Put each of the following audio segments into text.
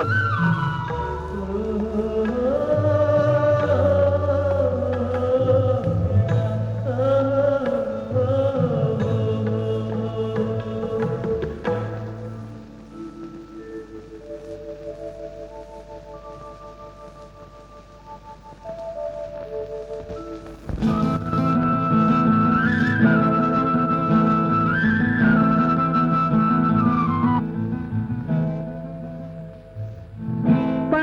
பருத்தி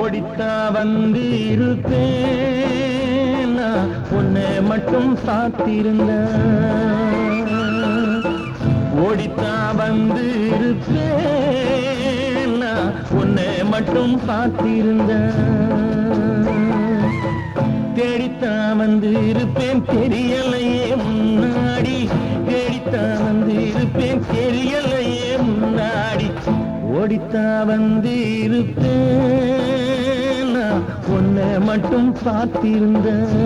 ஓடித்தா வந்து இருப்பேன் நான் உன்னை மட்டும் சாத்திருந்த. ஓடித்தா வந்து இருப்பேன் நான் உன்னை மட்டும் சாத்திருந்த. தேடித்தா வந்து இருப்பேன் தெரியலையே முன்னாடி. தேடித்தா வந்து இருப்பேன் தெரியலையே முன்னாடி. ஓடித்தா வந்து இருப்பேன் மட்டும் பார்த்திருந்தேன்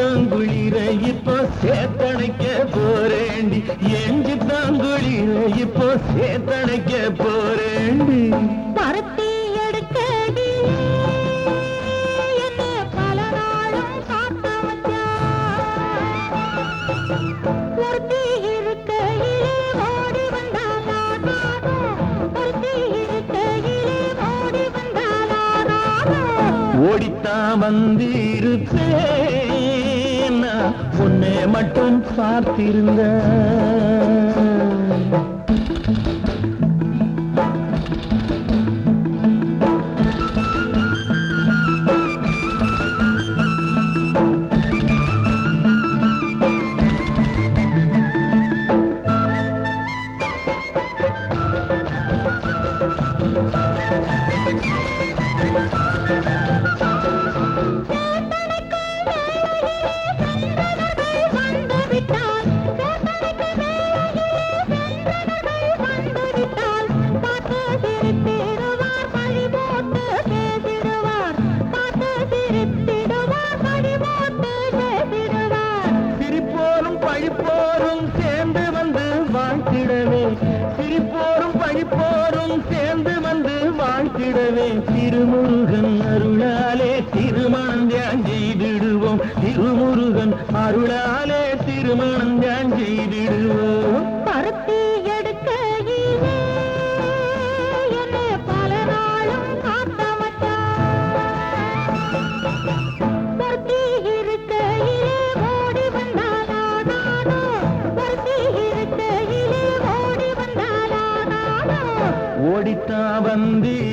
சித்தாங்குளிர இப்போ சேத்தணைக்க போறேண்டி. என் சித்தாங்குளிர இப்போ சேத்தணைக்க போறேண்டி. பருத்தி எடுக்கடி பல நாளும் காத்த ஓடித்தான் வந்து இருப்பேன் நான். உன்னை மட்டும் பார்த்திருந்த வாழ்த்திடவே திருமுருகன் அருளாலே திருமணம் தியான் செய்திடுவோம். திருமுருகன் அருளாலே திருமணம் தியான் செய்திடுவோம்.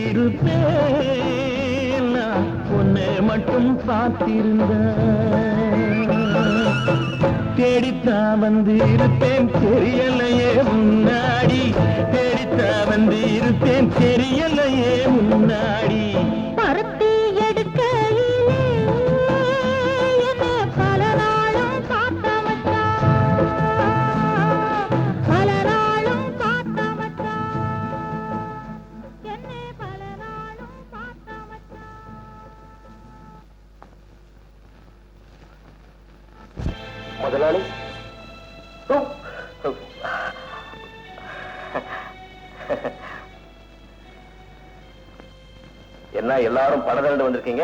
இருப்பேன் உன்னை மட்டும் பார்த்திருந்த தேடித்தா வந்து இருப்பேன் தெரியலையே முன்னாடி தேடித்தா வந்து இருப்பேன் தெரியலையே முதலாளி. என்ன எல்லாரும் பணம் திரண்டு வந்திருக்கீங்க?